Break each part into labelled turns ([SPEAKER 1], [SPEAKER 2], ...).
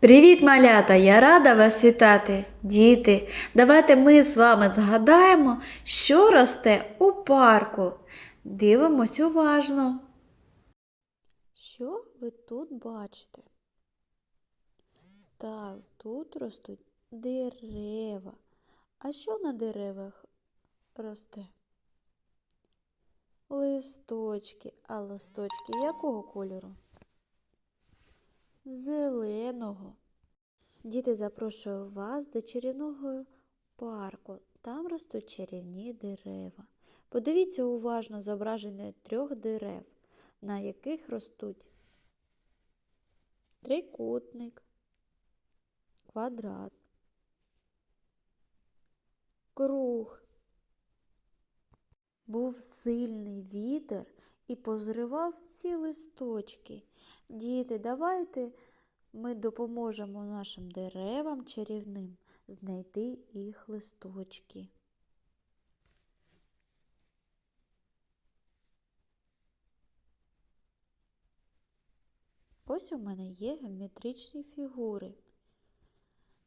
[SPEAKER 1] Привіт, малята! Я рада вас вітати, діти. Давайте ми з вами згадаємо, що росте у парку. Дивимось уважно. Що ви тут бачите? Так, тут ростуть дерева. А що на деревах росте? Листочки. А листочки якого кольору? Зеленого. Діти, запрошую вас до чарівного парку. Там ростуть чарівні дерева. Подивіться уважно зображення трьох дерев, на яких ростуть трикутник, квадрат, круг. Був сильний вітер і позривав всі листочки. Діти, давайте ми допоможемо нашим деревам чарівним знайти їх листочки. Ось у мене є геометричні фігури.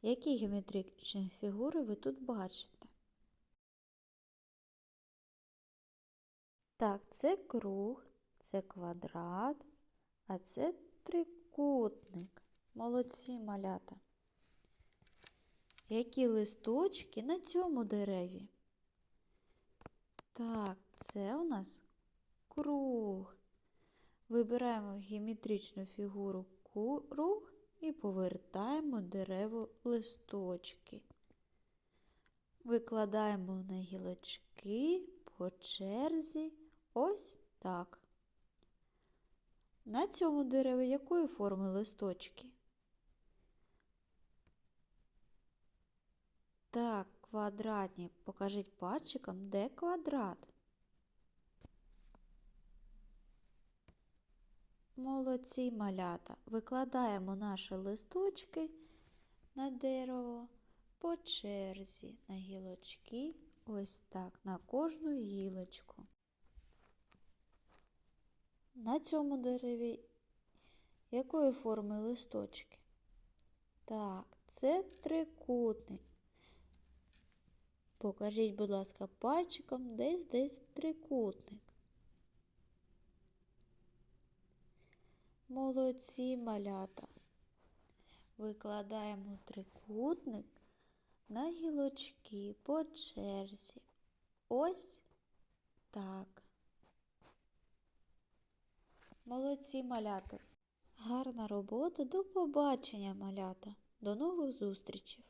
[SPEAKER 1] Які геометричні фігури ви тут бачите? Так, це круг, це квадрат, а це трикутник. Молодці малята. Які листочки на цьому дереві? Так, це у нас круг. Вибираємо геометричну фігуру круг і повертаємо дерево листочки. Викладаємо на гілочки по черзі ось так. На цьому дереві якої форми листочки? Так, квадратні. Покажіть пальчиком, де квадрат. Молодці малята. Викладаємо наші листочки на дерево по черзі, на гілочки, ось так, на кожну гілочку. На цьому дереві якої форми листочки? Так, це трикутник. Покажіть, будь ласка, пальчиком десь десь трикутник. Молодці малята. Викладаємо трикутник на гілочки по черзі. Ось так. Молодці малята. Гарна робота. До побачення, малята. До нових зустрічей.